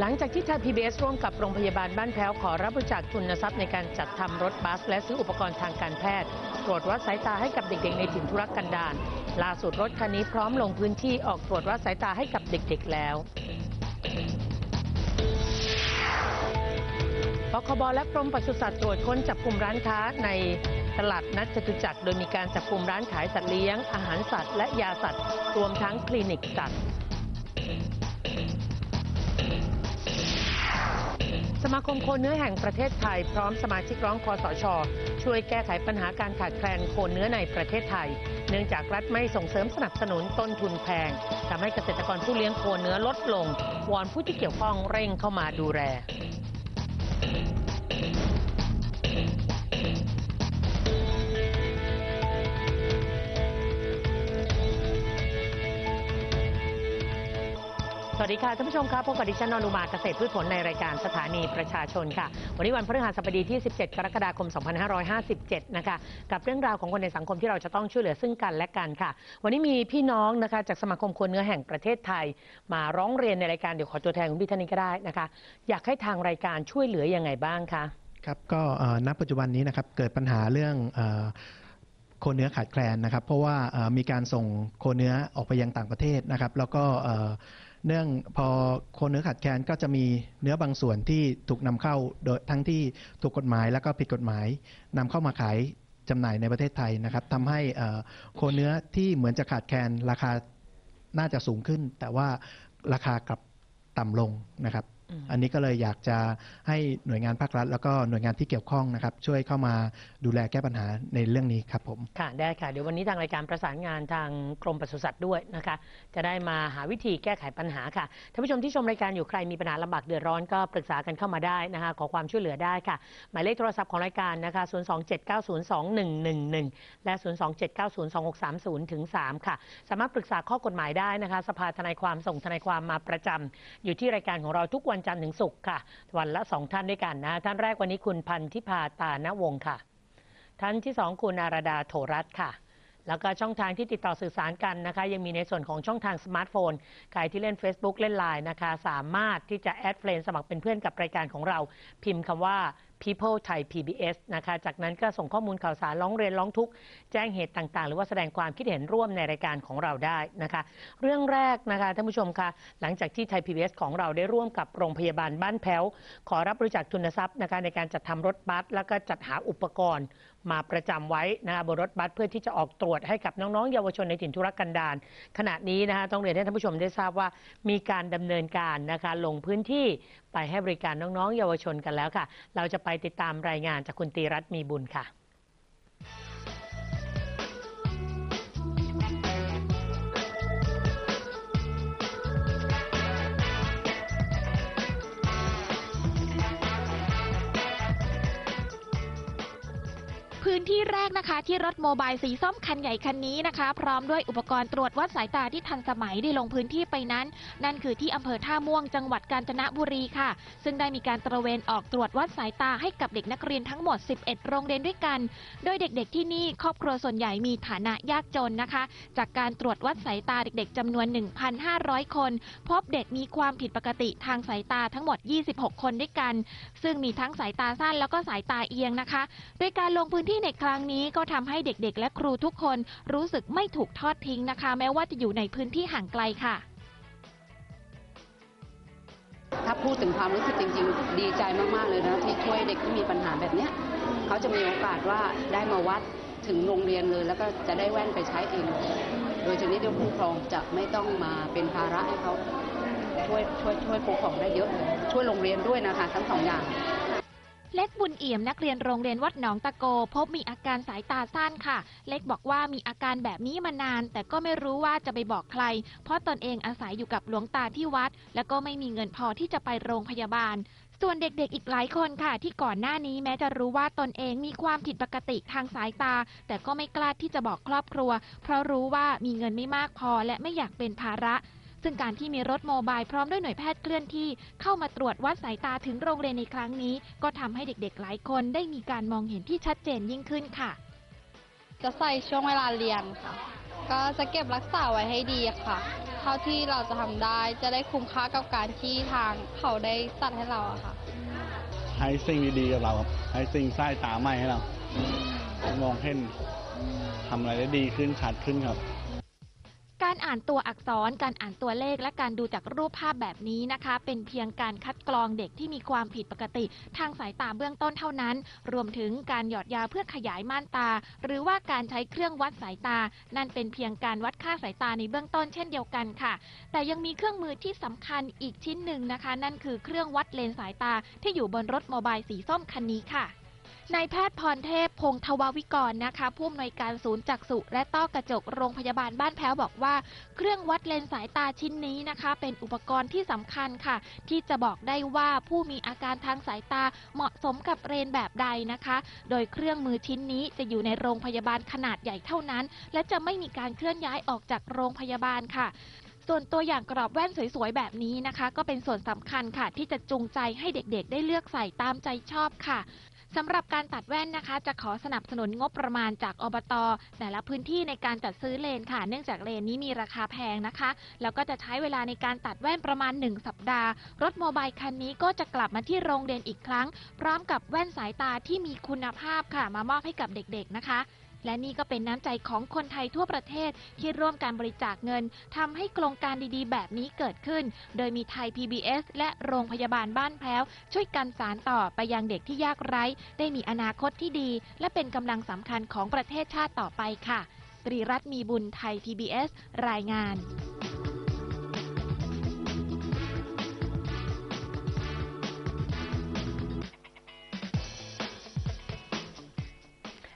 หลังจากที่ทาง PBS ร่วมกับโรงพยาบาลบ้านแพ้วขอรับบริจาคทุนทรัพย์ในการจัดทำรถบัส และซื้ออุปกรณ์ทางการแพทย์ ตรวจวัดสายตาให้กับเด็กๆ ในถิ่นทุรกันดารล่าสุดรถคันนี้พร้อมลงพื้นที่ออกตรวจวัดสายตาให้กับเด็กๆแล้วปคบและกรมปศุสัตว์ตรวจค้นจับกลุ่มร้านค้าในตลาดนัดจตุจักรโดยมีการจับกลุ่มร้านขายสัตว์เลี้ยง อาหารสัตว์ และยาสัตว์ รวมทั้งคลินิกสัตว์ สมาคมโคเนื้อแห่งประเทศไทย พร้อมสมาชิกร้องคอสช ช่วยแก้ไขปัญหาการขาดแคลนโคเนื้อในประเทศไทย เนื่องจากรัฐไม่ส่งเสริมสนับสนุนต้นทุนแพงทำให้เกษตรกรผู้เลี้ยงโคเนื้อลดลงวอนผู้ที่เกี่ยวข้องเร่งเข้ามาดูแล สวัสดีค่ะท่านผู้ชมครับพบกับดิฉันนนุมาเกษตรพืชผลในรายการสถานีประชาชนค่ะ วันนี้วันพฤหัสบดีที่ 17 กรกฎาคม 2557 นะคะ กับเรื่องราวของคนในสังคมที่เราจะต้องช่วยเหลือซึ่งกันและกันค่ะ วันนี้มีพี่น้องนะคะจากสมาคมคนเนื้อแห่งประเทศไทย มาร้องเรียนในรายการเดี๋ยวขอตัวแทนคุณพี่ท่านนี้ก็ได้นะคะ อยากให้ทางรายการช่วยเหลือยังไงบ้างคะครับก็ณปัจจุบันนี้นะครับเกิดปัญหาเรื่องเอ่อโคเนื้อขาดแคลนนะครับ เพราะว่ามีการส่งโคเนื้อออกไปยังต่างประเทศนะครับ แล้วก็ เนื่องพอโคเนื้อขาดแคลนก็จะมีเนื้อบางส่วนที่ถูกนำเข้าโดยทั้งที่ถูกกฎหมายแล้วก็ผิดกฎหมายนำเข้ามาขายจำหน่ายในประเทศไทยนะครับทำให้โคเนื้อที่เหมือนจะขาดแคลนราคาน่าจะสูงขึ้น แต่ว่าราคากลับต่ำลงนะครับ อืมอันนี้ก็เลยอยากจะให้หน่วยงานภาครัฐ แล้วก็หน่วยงานที่เกี่ยวข้องนะครับช่วยเข้ามาดูแลแก้ปัญหาในเรื่องนี้ครับผมค่ะได้ค่ะเดี๋ยววันนี้ทางรายการประสานงานทางกรมปศุสัตว์ด้วยนะคะ จะได้มาหาวิธีแก้ไขปัญหาค่ะท่านผู้ชมที่ชมรายการอยู่ใครมีปัญหาลำบากเดือดร้อนก็ปรึกษากันเข้ามาได้นะคะขอความช่วยเหลือได้ค่ะ หมายเลขโทรศัพท์ของรายการนะคะ 027902111 และ 027902630ถึง3ค่ะ สามารถปรึกษาข้อกฎหมายได้นะคะ สภาทนายความส่งทนายความมาประจำอยู่ที่รายการของเราทุกวันจันทร์ถึงศุกร์ค่ะ วันละสองท่านด้วยกันนะท่านแรกวันนี้คุณพันธิพาตานวงค่ะ ท่านที่สองคุณอาราดาโถรัตค่ะ แล้วก็ช่องทางที่ติดต่อสื่อสารกันนะคะ ยังมีในส่วนของช่องทางสมาร์ทโฟนใครที่เล่น Facebook เล่น Line นะคะ สามารถที่จะแอดเฟรนสมัครเป็นเพื่อนกับรายการของเราพิมพ์คำว่า People Thai PBS นะคะ จากนั้นก็ส่งข้อมูลข่าวสารร้องเรียนร้องทุกข์แจ้งเหตุต่างๆ หรือว่าแสดงความคิดเห็นร่วมในรายการของเราได้นะคะ เรื่องแรกนะคะท่านผู้ชมคะหลังจากที่ไทย PBS ของเราได้ร่วมกับโรงพยาบาลบ้านแพ้ว ขอรับบริจาคทุนทรัพย์นะคะในการจัดทำรถบัสแล้วก็จัดหาอุปกรณ์มาประจำไว้นะคะบนรถบัสเพื่อที่จะออกตรวจให้กับน้องๆ เยาวชนในถิ่นทุรกันดารขณะนี้นะคะต้องเรียนให้ท่านผู้ชมได้ทราบว่ามีการดำเนินการนะคะลงพื้นที่ ไปให้บริการน้องๆ เยาวชนกันแล้วค่ะ เราจะไปติดตามรายงานจากคุณตีรัตน์มีบุญค่ะ พื้นที่แรกนะคะ ที่รถโมบายสีส้มคันใหญ่คันนี้นะคะ พร้อมด้วยอุปกรณ์ตรวจวัดสายตาที่ทันสมัยได้ลงพื้นที่ไปนั้น นั่นคือที่อำเภอท่าม่วงจังหวัดกาญจนบุรีค่ะ ซึ่งได้มีการตระเวนออกตรวจวัดสายตาให้กับเด็กนักเรียนทั้งหมด 11 โรงเรียนด้วยกัน โดยเด็กๆที่นี่ครอบครัวส่วนใหญ่มีฐานะยากจนนะคะ จากการตรวจวัดสายตาเด็กๆจำนวน 1,500 คน พบเด็กมีความผิดปกติทางสายตาทั้งหมด 26 คนด้วยกัน ซึ่งมีทั้งสายตาสั้นแล้วก็สายตาเอียงนะคะ โดยการลงพื้นที่ที่ในครั้งนี้ก็ทำให้เด็กๆ และครูทุกคนรู้สึกไม่ถูกทอดทิ้งนะคะ แม้ว่าจะอยู่ในพื้นที่ห่างไกลค่ะ ถ้าพูดถึงความรู้สึกจริง ๆ ดีใจมากๆเลยนะที่ช่วยเด็กที่มีปัญหาแบบเนี้ยเขาจะมีโอกาสว่าได้มาวัดถึงโรงเรียนเลย แล้วก็จะได้แว่นไปใช้เอง โดยชนิดที่ผู้ปกครองจะไม่ต้องมาเป็นภาระให้เขาช่วยช่วยช่วยปกครองได้เยอะเลยช่วยโรงเรียนด้วยนะคะทั้งสองอย่าง เล็กบุญเอี่ยมนักเรียนโรงเรียนวัดหนองตะโก พบมีอาการสายตาสั้นค่ะ เล็กบอกว่ามีอาการแบบนี้มานาน แต่ก็ไม่รู้ว่าจะไปบอกใคร เพราะตนเองอาศัยอยู่กับหลวงตาที่วัด แล้วก็ไม่มีเงินพอที่จะไปโรงพยาบาล ส่วนเด็กๆอีกหลายคนค่ะ ที่ก่อนหน้านี้แม้จะรู้ว่าตนเองมีความผิดปกติทางสายตา แต่ก็ไม่กล้าที่จะบอกครอบครัว เพราะรู้ว่ามีเงินไม่มากพอและไม่อยากเป็นภาระ ซึ่งการที่มีรถโมบายพร้อมด้วยหน่วยแพทย์เคลื่อนที่เข้ามาตรวจวัดสายตาถึงโรงเรียนในครั้งนี้ ก็ทำให้เด็กๆ หลายคนได้มีการมองเห็นที่ชัดเจนยิ่งขึ้นค่ะ จะใส่ช่วงเวลาเรียนค่ะ ก็จะเก็บรักษาไว้ให้ดีค่ะ เท่าที่เราจะทำได้จะได้คุ้มค่ากับการที่ทางเขาได้ตัดให้เราอะค่ะ ให้สิ่งดีๆกับเราครับให้สิ่งใต้ตาใหม่ให้เรา มองเห็นทำอะไรได้ดีขึ้นชัดขึ้นครับ การอ่านตัวอักษร การอ่านตัวเลข และการดูจากรูปภาพแบบนี้นะคะ เป็นเพียงการคัดกรองเด็กที่มีความผิดปกติ ทางสายตาเบื้องต้นเท่านั้น รวมถึงการหยอดยาเพื่อขยายม่านตา หรือว่าการใช้เครื่องวัดสายตา นั่นเป็นเพียงการวัดค่าสายตาในเบื้องต้นเช่นเดียวกันค่ะ แต่ยังมีเครื่องมือที่สำคัญอีกชิ้นหนึ่งนะคะ นั่นคือเครื่องวัดเลนสายตาที่อยู่บนรถโมบายสีส้มคันนี้ค่ะ นายแพทย์พรเทพพงศ์ทวาวิกรนะคะผู้อำนวยการศูนย์จักษุและต้อกระจกโรงพยาบาลบ้านแพ้วบอกว่า เครื่องวัดเลนสายตาชิ้นนี้นะคะ เป็นอุปกรณ์ที่สำคัญค่ะ ที่จะบอกได้ว่าผู้มีอาการทางสายตาเหมาะสมกับเรนแบบใดนะคะ โดยเครื่องมือชิ้นนี้จะอยู่ในโรงพยาบาลขนาดใหญ่เท่านั้น และจะไม่มีการเคลื่อนย้ายออกจากโรงพยาบาลค่ะส่วนตัวอย่างกรอบแว่นสวยๆ แบบนี้นะคะ ก็เป็นส่วนสำคัญค่ะ ที่จะจูงใจให้เด็กๆ ได้เลือกใส่ตามใจชอบค่ะ สำหรับการตัดแว่นนะคะ จะขอสนับสนุนงบประมาณจากอบต แต่ละพื้นที่ในการจัดซื้อเลนค่ะ เนื่องจากเลนนี้มีราคาแพงนะคะ แล้วก็จะใช้เวลาในการตัดแว่นประมาณ 1 สัปดาห์ รถโมบายคันนี้ก็จะกลับมาที่โรงเรียนอีกครั้ง พร้อมกับแว่นสายตาที่มีคุณภาพค่ะ มามอบให้กับเด็กๆนะคะ และนี่ก็เป็นน้ำใจของคนไทยทั่วประเทศที่ร่วมการบริจาคเงินทำให้โครงการดีๆ แบบนี้เกิดขึ้น โดยมีไทย PBS และโรงพยาบาลบ้านแพ้ว ช่วยกันสารต่อไปยังเด็กที่ยากไร้ ได้มีอนาคตที่ดี และเป็นกำลังสำคัญของประเทศชาติต่อไปค่ะตรีรัตน์มีบุญไทย PBS รายงาน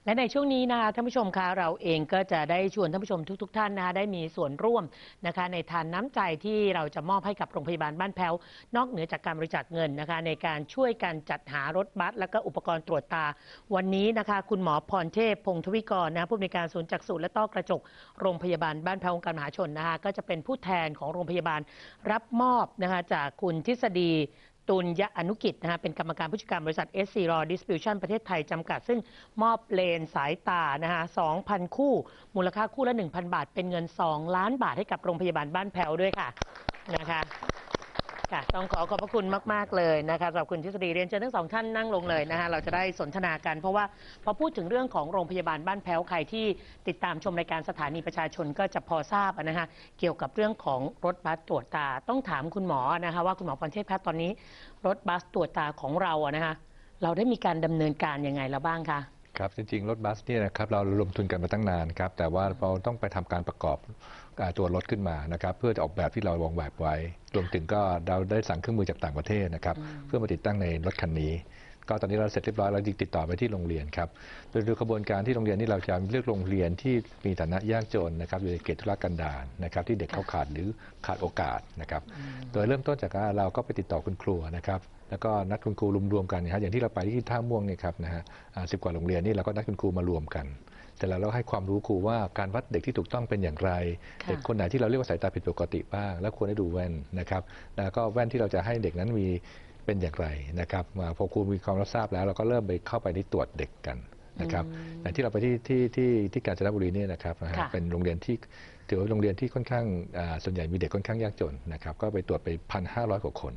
และในช่วงนี้นะคะท่านผู้ชมคะเราเองก็จะได้ชวนท่านผู้ชมทุก ๆท่านนะคะได้มีส่วนร่วมนะคะในทานน้ำใจที่เราจะมอบให้กับโรงพยาบาลบ้านแพ้วนอกเหนือจากการบริจาคเงินนะคะในการช่วยกันจัดหารถบัส และก็อุปกรณ์ตรวจตา วันนี้นะคะคุณหมอพรเทพพงทวิกรนะผู้อำนวยการศูนย์จักษุและต้อกระจกโรงพยาบาลบ้านแพ้วองค์การมหาชนนะคะก็จะเป็นผู้แทนของโรงพยาบาลรับมอบนะคะจากคุณทฤษฎี ตุลยะอนุกิจนะฮะเป็นกรรมการผู้จัดการบริษัท SC Raw Distribution ประเทศไทย จำกัด ซึ่งมอบเลนสายตานะฮะ2,000 คู่ มูลค่าคู่ละ 1,000 บาท เป็นเงิน 2 ล้านบาทให้กับโรงพยาบาลบ้านแพ้วด้วยค่ะนะคะ ค่ะต้องขอขอบพระคุณมาก ๆ เลยนะคะสำหรับคุณทฤษฎีเรียนเชิญทั้งสองท่านนั่งลงเลยนะคะเราจะได้สนทนากัน เพราะว่าพอพูดถึงเรื่องของโรงพยาบาลบ้านแพ้วใครที่ติดตามชมรายการสถานีประชาชนก็จะพอทราบนะคะเกี่ยวกับเรื่องของรถบัสตรวจตาต้องถามคุณหมอนะคะว่าคุณหมอพรเทพคะตอนนี้ รถบัสตรวจตาของเราอะนะคะเราได้มีการดำเนินการยังไงแล้วบ้างคะ ครับจริงๆ รถบัสเนี่ยนะครับเราระดมทุนกันมาตั้งนานครับแต่ว่าเราต้องไปทำการประกอบอ่าตัวรถขึ้นมานะครับเพื่อจะออกแบบที่เราวางแบบไว้ รวมถึงก็เราได้สั่งเครื่องมือจากต่างประเทศนะครับเพื่อมาติดตั้งในรถคันนี้ ก็ตอนนี้เราเสร็จเรียบร้อยเราติดต่อไปที่โรงเรียนครับโดยโดยกระบวนการที่โรงเรียนนี่เราจะเลือกโรงเรียนที่มีฐานะยากจนนะครับอยู่ในเขตธุรกันดารนะครับที่เด็กเขาขาดหรือขาดโอกาสนะครับโดยเริ่มต้นจากการเราก็ไปติดต่อคุณครูนะครับแล้วก็นัดคุณครูรวมๆกันนะฮะอย่างที่เราไปที่ท่าม่วงเนี่ยครับนะฮะสิบกว่าโรงเรียนนี่เราก็นัดคุณครูมารวมกันแต่แล้วเราให้ความรู้ครูว่าการวัดเด็กที่ถูกต้องเป็นอย่างไรค่ะเด็กคนไหนที่เราเรียกว่าสายตาผิดปกติบ้าง แล้วควรได้ดูแว่นนะครับ แล้วก็แว่นที่เราจะให้เด็กนั้นมี เป็นอย่างไรนะครับมาพอครูมีความรับทราบแล้ว เราก็เริ่มไปเข้าไปที่ตรวจเด็กกันนะครับอย่างที่เราไปที่ที่ที่ที่กาญจนบุรีเนี่ยนะครับนะฮะค่ะเป็นโรงเรียนที่ถือว่าโรงเรียนที่ค่อนข้างอ่าส่วนใหญ่มีเด็กค่อนข้างยากจนนะครับ ก็ไปตรวจไปพันห้าร้อยกว่าคน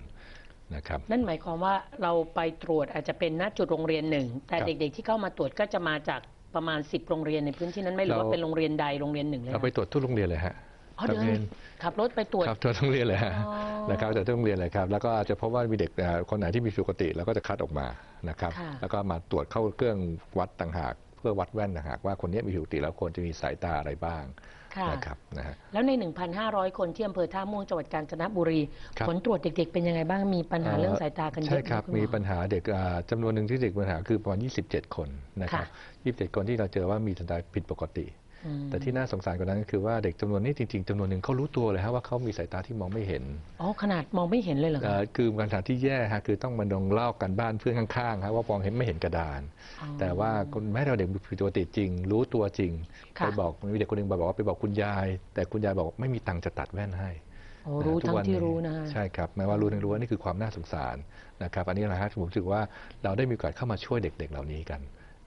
นะครับนั่นหมายความว่าเราไปตรวจอาจจะเป็นณจุดโรงเรียนหนึ่ง แต่ครับเด็กๆที่เข้ามาตรวจก็จะมาจากประมาณ 10 โรงเรียนในพื้นที่นั้นไม่รู้ว่าเราเป็นโรงเรียนใดโรงเรียนหนึ่งเลยเราไปตรวจทุกโรงเรียนเลยฮะอ๋อเดี๋ยวโรงเรียนขับรถไปตรวจครับตรวจทุกโรงเรียนเลยฮะอ๋อ นะครับแต่ทุกโรงเรียนเลยครับแล้วก็อาจจะพบว่ามีเด็กเอ่อคนไหนที่มีผิดปกติเราก็จะคัดออกมานะครับค่ะแล้วก็มาตรวจเข้าเครื่องวัดต่างหากเพื่อวัดแว่นต่างหากว่าคนนี้มีผิดปกติแล้วควรจะมีสายตาอะไรบ้างค่ะนะครับนะฮะแล้วใน 1,500 คนที่อำเภอท่าม่วงจังหวัดกาญจนบุรีครับผลตรวจเด็กๆ เป็นยังไงบ้างมีปัญหาเรื่องสายตากันเยอะใช่ครับไหณหอมีปัญหาเด็กอ่าจำนวนหนึ่งที่เด็กมีปัญหาคือประมาณ 27 คนนะครับค่ะ27 คนที่เราเจอว่ามีสายตาผิดปกติอืม แต่ที่น่าสงสารกว่านั้นก็คือว่าเด็กจำนวนนี้จริงๆจำนวนหนึ่งเขารู้ตัวเลยฮะว่าเขามีสายตาที่มองไม่เห็นอ๋อขนาดมองไม่เห็นเลยเหรอเอ่คะอคือปัญหาที่แย่ฮะคือต้องมาดองเล่ากันบ้านเพื่อนข้างๆฮะว่ามองเห็นไม่เห็นกระดานอ๋อแต่ว่าคนแม้เราเด็กผิดปกติจริง รู้ตัวจริงค่ะไปบอกมีเด็กคนหนึ่งบอกว่าไปบอกคุณยาย แต่คุณยายบอกไม่มีตังค์จะตัดแว่นให้โอ้รู้นะทั้งวันที่นี้รู้นะคะใช่ครับแม้ว่ารู้ทั้งรู้ว่านี่คือความน่าสงสารนะครับ อันนี้นะฮะผมรู้สึกว่าเราได้มีโอกาสเข้ามาช่วยเด็ก ๆ เหล่านี้กัน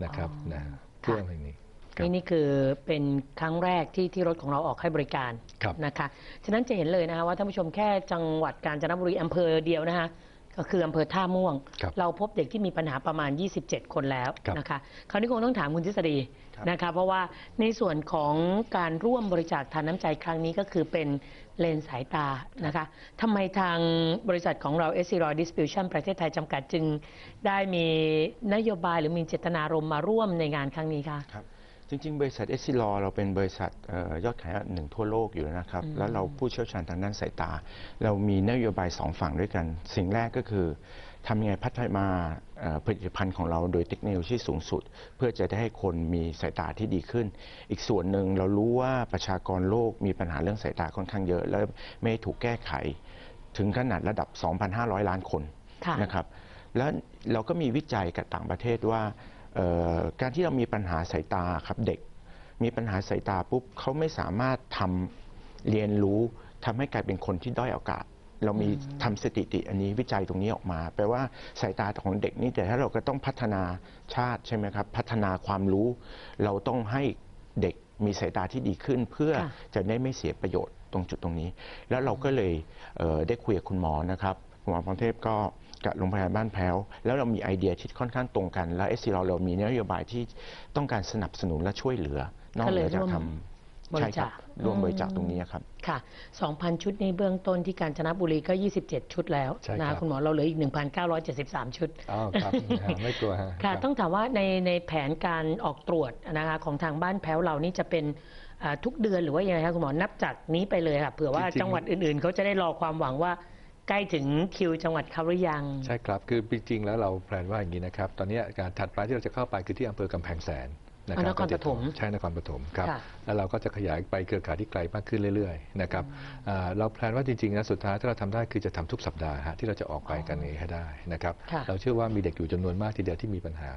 นะครับอ๋อนะค่ะเพื่ออะไรนี้ครับ นี่นี่คือเป็นครั้งแรกที่ที่รถของเราออกให้บริการครับนะคะฉะนั้นจะเห็นเลยนะคะว่าท่านผู้ชมแค่จังหวัดกาญจนบุรีอำเภอเดียวนะคะก็คืออำเภอท่าม่วงครับเราพบเด็กที่มีปัญหาประมาณ 27 คนแล้วครับนะคะคราวนี้คงต้องถามคุณทฤษฎีครับนะคะเพราะว่าในส่วนของการร่วมบริจาคทานน้ำใจครั้งนี้ก็คือเป็นเลนส์สายตานะคะทำไมทางบริษัทของเรา s อ r o y Distribution ประเทศไทยจำกัดจึง ได้มีนโยบายหรือมีเจตนารมณ์มาร่วมในงานครั้งนี้คะครับ จริง ๆ บริษัทเอสซิลอเราเป็นบริษัทเอ่อยอดขายอันดับหนึ่งทั่วโลกอยู่แล้วนะครับอืมแล้วเราผู้เชี่ยวชาญทางด้านสายตา เรามีนโยบายสองฝั่งด้วยกัน สิ่งแรกก็คือทำยังไงพัฒนาเอ่อผลิตภัณฑ์ของเราโดยเทคโนโลยีสูงสุด เพื่อจะได้ให้คนมีสายตาที่ดีขึ้น อีกส่วนหนึ่งเรารู้ว่าประชากรโลกมีปัญหาเรื่องสายตาค่อนข้างเยอะ และไม่ถูกแก้ไข ถึงขนาดระดับ 2,500 ล้านคนค่ะนะครับแล้วเราก็มีวิจัยกับต่างประเทศว่าเอ่อ การที่เรามีปัญหาสายตาครับเด็ก มีปัญหาสายตาปุ๊บเขาไม่สามารถทำเรียนรู้ทำให้กลายเป็นคนที่ด้อยโอกาส เรามีทำสถิติอันนี้วิจัยตรงนี้ออกมา แปลว่าสายตาของเด็กนี่แต่ถ้าเราก็ต้องพัฒนาชาติใช่ไหมครับ พัฒนาความรู้ เราต้องให้เด็กมีสายตาที่ดีขึ้นเพื่อค่ะจะได้ไม่เสียประโยชน์ตรงจุดตรงนี้ แล้วเราก็เลยเอ่อได้คุยกับคุณหมอนะครับคุณหมอพรเทพก็ กับโรงพยาบาลบ้านแพ้ว แล้วเรามีไอเดียที่ค่อนข้างตรงกัน แล้วเอสซีเราเรามีนโยบายที่ต้องการสนับสนุนและช่วยเหลือนอกเหนือจากทำบริใช่คจารัคบร่วมอืมบริจาคตรงนี้ครับ ค่ะ 2,000 ชุดในเบื้องต้นที่กาญจนบุรีก็ 27 ชุดแล้วใช่ครันะบคุณหมอเราเหลืออีก 1,973 ชุดอ๋อครับอ่าไม่กลัวฮะค่ะรับต้องถามว่าในในแผนการออกตรวจนะคะของทางบ้านแพ้วเรานี่จะเป็นอ่าทุกเดือนหรือว่ายังไงคะคุณหมอนับจากนี้ไปเลยค่ะเผื่อว่าจริงๆจังหวัดอื่นๆเขาจะได้รอความหวังว่า ใกล้ถึงคิวจังหวัดเขาหรือยัง ใช่ครับ คือจริงๆแล้วเราแพลนว่าอย่างนี้นะครับ ตอนนี้การถัดไปที่เราจะเข้าไปคือที่อำเภอกำแพงแสน นะครัอ๋อนครปฐมใช่นครปฐมครับค่ะแล้วเราก็จะขยายไปเครือข่ายที่ไกลมากขึ้นเรื่อยๆนะครับอ่าเราแพลนว่าจริงๆนะสุดท้ายถ้าเราทำได้คือจะทำทุกสัปดาห์ฮะที่เราจะออกไปกันนี้ให้ได้นะครับค่ะเราเชื่อว่ามีเด็กอยู่จำนวนมากทีเดียวที่มีปัญหา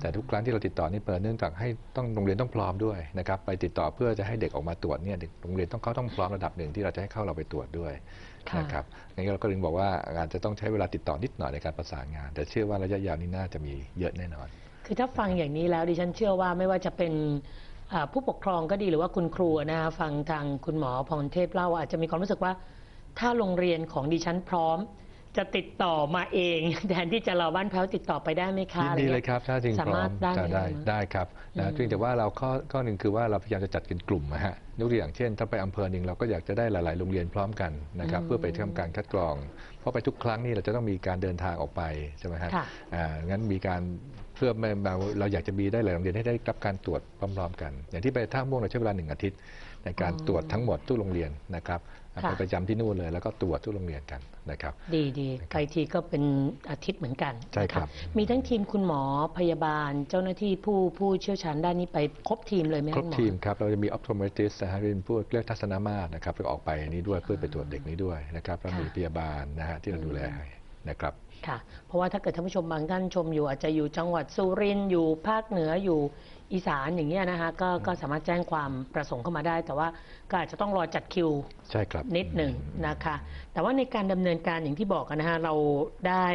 แต่ทุกครั้งที่เราติดต่อนี่เปิดเนื่องจากให้ต้องโรงเรียนต้องพร้อมด้วยนะครับไปติดต่อเพื่อจะให้เด็กออกมาตรวจเนี่ยเด็กโรงเรียนต้องเขาต้องพร้อมระดับหนึ่งที่เราจะให้เข้าเราไปตรวจด้วยค่ะนะครับงั้นเราก็เลยบอกว่าอาจจะต้องใช้เวลาติดต่อนิดหน่อยในการประสานงาน แต่เชื่อว่าระยะยาวนี้น่าจะมีเยอะแน่นอน คือถ้าฟังอย่างนี้แล้วดิฉันเชื่อว่าไม่ว่าจะเป็นอ่าผู้ปกครองก็ดีหรือว่าคุณครูนะคะฟังทางคุณหมอพรเทพเล่าอาจจะมีความรู้สึกว่า ถ้าโรงเรียนของดิฉันพร้อม จะติดต่อมาเองแทนที่จะรอบ้านแพ้วติดต่อไปได้ไหมคะยินอะไรดีงี้เลยครับ ถ้าจริงสาพร้อมารมถได้จะไหมได้คะได้ครับอืนะมเพียงแต่ว่าเราข้อข้อหนึ่งคือว่าเราพยายามจะจัดเป็นกลุ่มนะฮะยกตัวอย่างเช่น ถ้าไปอำเภอหนึ่งเราก็อยากจะได้หลาย ๆ โรงเรียนพร้อมกันนะครับอืมเพื่อไปทำการคัดกรอง เพราะไปทุกครั้งนี่เราจะต้องมีการเดินทางออกไปใช่ไหมฮะค่ะอ่างั้นมีการ เพื่อไม่เราเราอยากจะมีได้หลายโรงเรียนให้ได้รับการตรวจพร้อมๆกัน อย่างที่ไปท่าม่วงเราใช้เวลาหนึ่งอาทิตย์ ในการอ๋อตรวจทั้งหมดทุกโรงเรียนนะครับค่ะไปประจำที่นู่นเลยแล้วก็ตรวจทุกโรงเรียนกันนะครับ ดีดีไปทีก็เป็นอาทิตย์เหมือนกันใช่ครับนะะมีทั้งทีมคุณหมอพยาบาล เจ้าหน้าที่ผู้ผู้เชี่ยวชาญด้านนี้ไปครบทีมเลยไหมครบณหอทีมครับเราจะมี optometrist นะฮะเป็นผู้เรียกทัศนมาตรนะครับแล้วก็ออกไปนี้ด้วยเพื่อไปตรวจเด็กนี้ด้วยนะครับแล้วมีพยาบาลนะฮะที่เราดูแลให้ นะครับค่ะเพราะว่าถ้าเกิดท่านผู้ชมบางท่านชมอยู่อาจจะอยู่จังหวัดสุรินทร์อยู่ภาคเหนืออยู่อีสานอย่างเงี้ยนะคะก็ก็สามารถแจ้งความประสงค์เข้ามาได้ แต่ว่าก็อาจจะต้องรอจัดคิวใช่ครับนิดหนึ่งนะคะ แต่ว่าในการดำเนินการอย่างที่บอกกันนะฮะเราได้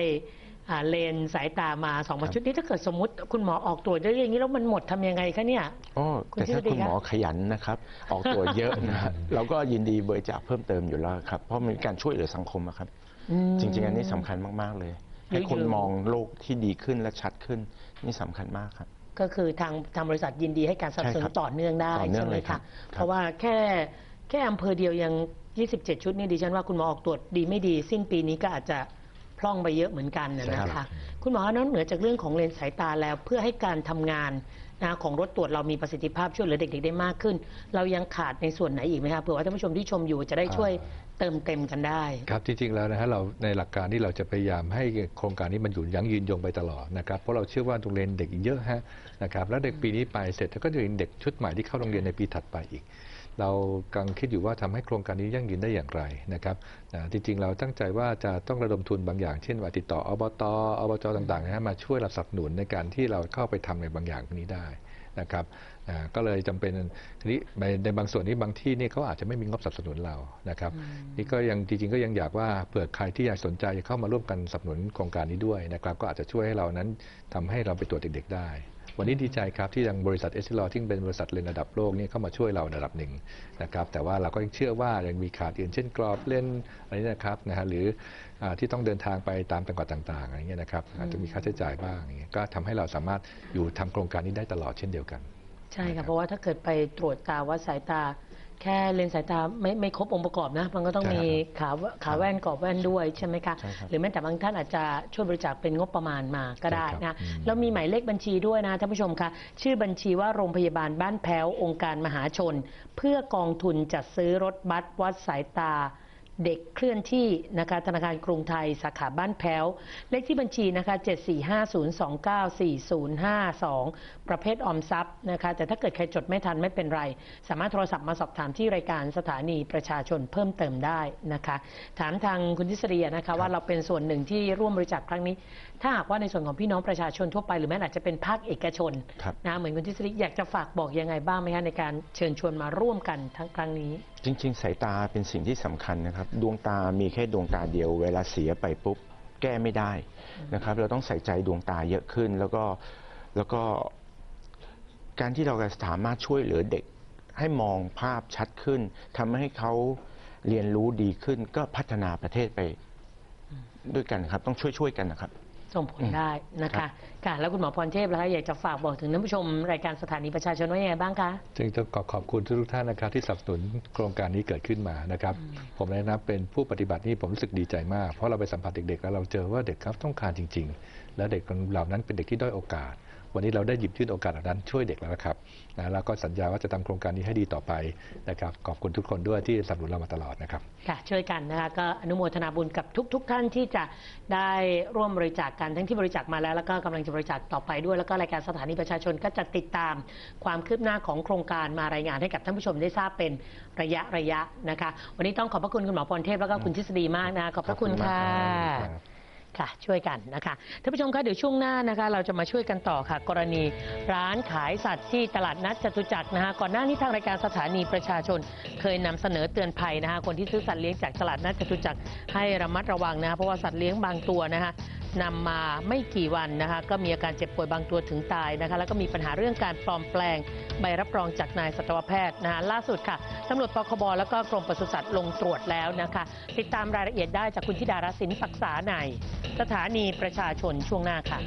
อ่าเลนส์สายตามาสองครับชุดนี้ถ้าเกิดสมมติคุณหมอออกตรวจได้อย่างนี้แล้วมันหมดทำยังไงคะเนี่ยอ๋อคุณแต่ถ้าทฤษฎีคุณหมอครับขยันนะครับ ออกตัวเยอะนะฮะเราก็ยินดีบริจาคเพิ่มเติมอยู่แล้วครับเพราะมันเป็นการช่วยเหลือสังคมอะครับอืม จริง ๆ อันนี้สำคัญมาก ๆ เลย ให้คนเยอะๆมองโลกที่ดีขึ้นและชัดขึ้น นี่สำคัญมากครับ ก็คือทางทางบริษัทยินดีให้การสนับสนุใช่ครันบต่อเนื่องได้ต่อเนื่องใช่ไหมเลยครัคะบเพราะว่าแค่แค่อำเภอเดียวยัง 27 ชุดนี่ดิฉันว่าคุณหมอออกตรวจดีไม่ดี สิ้นปีนี้ก็อาจจะพร่องไปเยอะเหมือนกันนะใช่นะครัคะบ คุณหมอนอกเหนือจากเรื่องของเลนส์สายตาแล้วเพื่อให้การทำงาน นะของรถตรวจเรามีประสิทธิภาพช่วยเหลือเด็กๆได้มากขึ้น เรายังขาดในส่วนไหนอีกไหมคะเผื่อว่าท่านผู้ชมที่ชมอยู่จะได้ช่วยเติมเต็มกันได้ ครับจริงๆแล้วนะฮะเราในหลักการที่เราจะพยายามให้โครงการนี้มันอยู่ยั้งยืนยงไปตลอดนะครับเพราะเราเชื่อว่าโรงเรียนเด็กอีกเยอะฮะนะครับแล้วเด็กปีนี้ไปเสร็จแล้วก็จะมีเด็กชุดใหม่ที่เข้าโรงเรียนในปีถัดไปอีก เรากำลังคิดอยู่ว่าทำให้โครงการนี้ยั่งยืนได้อย่างไรนะครับอ่าจริงๆ เราตั้งใจว่าจะต้องระดมทุนบางอย่าง เช่นว่าติดต่ออบตอบจต่างๆนะฮะมาช่วยรับสนับสนุนในการที่เราเข้าไปทำในบางอย่างพวกนี้ได้นะครับอ่าก็เลยจำเป็นทีนี้ในในบางส่วนนี้บางที่นี่เขาอาจจะไม่มีงบสนับสนุนเรานะครับนี่ก็ยังจริงๆก็ยังอยากว่าเผื่อใครที่อยากสนใจเข้ามาร่วมกันสนับสนุนโครงการนี้ด้วยนะครับ ก็อาจจะช่วยให้เรานั้นทำให้เราไปตรวจเด็กๆได้ วันนี้ดีใจครับที่ทางบริษัทเอสซิลอที่เป็นบริษัทเลนส์ระดับโลกนี่เข้ามาช่วยเราในระดับหนึ่งนะครับแต่ว่าเราก็ยังเชื่อว่ายังมีขาดอื่นเช่นกรอบเลนส์อะไรเนี่ยนะครับนะฮะหรืออ่าที่ต้องเดินทางไปตามจังหวัดต่างๆอะไรเงี้ยนะครับอาจจะมีค่าใช้จ่ายบ้างอย่างเงี้ยก็ทำให้เราสามารถอยู่ทำโครงการนี้ได้ตลอดเช่นเดียวกัน ใช่ค่ะเพราะว่าถ้าเกิดไปตรวจตาวัดสายตา แค่เลนส์สายตาไม่ไม่ครบองค์ประกอบนะ มันก็ต้องใช่มีครับขาขาแว่นกรอบแว่นด้วยใช่ไหมคะใช่ครับหรือแม้แต่บางท่านอาจจะช่วยบริจาคเป็นงบประมาณมาก็ได้ใช่ครันะบอืมแล้วมีหมายเลขบัญชีด้วยนะท่านผู้ชมคะชื่อบัญชีว่าโรงพยาบาลบ้านแพ้วองค์การมหาชน เพื่อกองทุนจัดซื้อรถบัสวัดสายตา เด็กเคลื่อนที่นะคะธนาคารกรุงไทยสาขาบ้านแพ้ว เลขที่บัญชีนะคะ 745029452 ประเภทออมทรัพย์นะคะแต่ถ้าเกิดใครจดไม่ทันไม่เป็นไร สามารถโทรศัพท์มาสอบถามที่รายการสถานีประชาชนเพิ่มเติมได้นะคะ ถามทางคุณทิศเรียนะคะว่าเราเป็นส่วนหนึ่งที่ร่วมบริจาคครั้งนี้ ถ้าหากว่าในส่วนของพี่น้องประชาชนทั่วไปหรือแม้อาจจะเป็นภาคเอกชนครับนะเหมือนคุณทิศรีอยากจะฝากบอกยังไงบ้างไหมคะในการเชิญชวนมาร่วมกันทั้งครั้งนี้ จริง ๆ สายตาเป็นสิ่งที่สำคัญนะครับ ดวงตามีแค่ดวงตาเดียว เวลาเสียไปปุ๊บแก้ไม่ได้นะครับ เราต้องใส่ใจดวงตาเยอะขึ้น แล้วก็แล้วก็การที่เราจะสามารถช่วยเหลือเด็กให้มองภาพชัดขึ้นทำให้เขาเรียนรู้ดีขึ้น ก็พัฒนาประเทศไปด้วยกันครับ ต้องช่วยๆกันนะครับ ส่งผลได้นะครัคะบค่ะแล้วคุณหมอพรเทพแล้วคะอยากจะฝากบอกถึงท่านผู้ชมรายการสถานีประชาชนว่ายังไงบ้างคะจึงต้องขอขอบคุณทุกๆท่านนะครับที่สนับสนุนโครงการนี้เกิดขึ้นมานะครับ ผมในฐานะเป็นผู้ปฏิบัตินี่ผมรู้สึกดีใจมากเพราะเราไปสัมผัสเด็กๆแล้วเราเจอว่าเด็กครับต้องการจริง ๆ และเด็กเหล่านั้นเป็นเด็กที่ด้อยโอกาส วันนี้เราได้หยิบยื่นโอกาสเหล่านั้นช่วยเด็กแล้วนะครับนะแล้วก็สัญญาว่าจะทำโครงการนี้ให้ดีต่อไปนะครับขอบคุณทุกคนด้วยที่สนับสนุนเรามาตลอดนะครับค่ะช่วยกันนะคะก็อนุโมทนาบุญกับทุก ๆท่านที่จะได้ร่วมบริจาคกันทั้งที่บริจาคมาแล้วแล้วก็กำลังจะบริจาคต่อไปด้วย แล้วก็รายการสถานีประชาชนก็จะติดตามความคืบหน้าของโครงการมารายงานให้กับท่านผู้ชมได้ทราบเป็นระยะระยะนะคะ วันนี้ต้องขอบพระคุณคุณหมอพรเทพแล้วก็คุณทฤษฎีมากนะคะขอบพระคุณขอบคุณมากค่ะ ค่ะช่วยกันนะคะท่านผู้ชมคะเดี๋ยวช่วงหน้านะคะ เราจะมาช่วยกันต่อค่ะ กรณีร้านขายสัตว์ที่ตลาดนัดจตุจักรนะคะก่อนหน้านี้ทางรายการสถานีประชาชน เคยนำเสนอเตือนภัยนะคะคนที่ซื้อสัตว์เลี้ยงจากตลาดนัดจตุจักรให้ระมัดระวังนะคะเพราะว่าสัตว์เลี้ยงบางตัวนะคะ นำมาไม่กี่วันนะคะก็มีอาการเจ็บป่วยบางตัวถึงตายนะคะแล้วก็มีปัญหาเรื่องการปลอมแปลงใบรับรองจากนายสัตวแพทย์นะคะล่าสุดค่ะตำรวจปคบแล้วก็กรมปศุสัตว์ลงตรวจแล้วนะคะติดตามรายละเอียดได้จากคุณธิดารศินป์ปรักษาในสถานีประชาชนช่วงหน้าค่ะ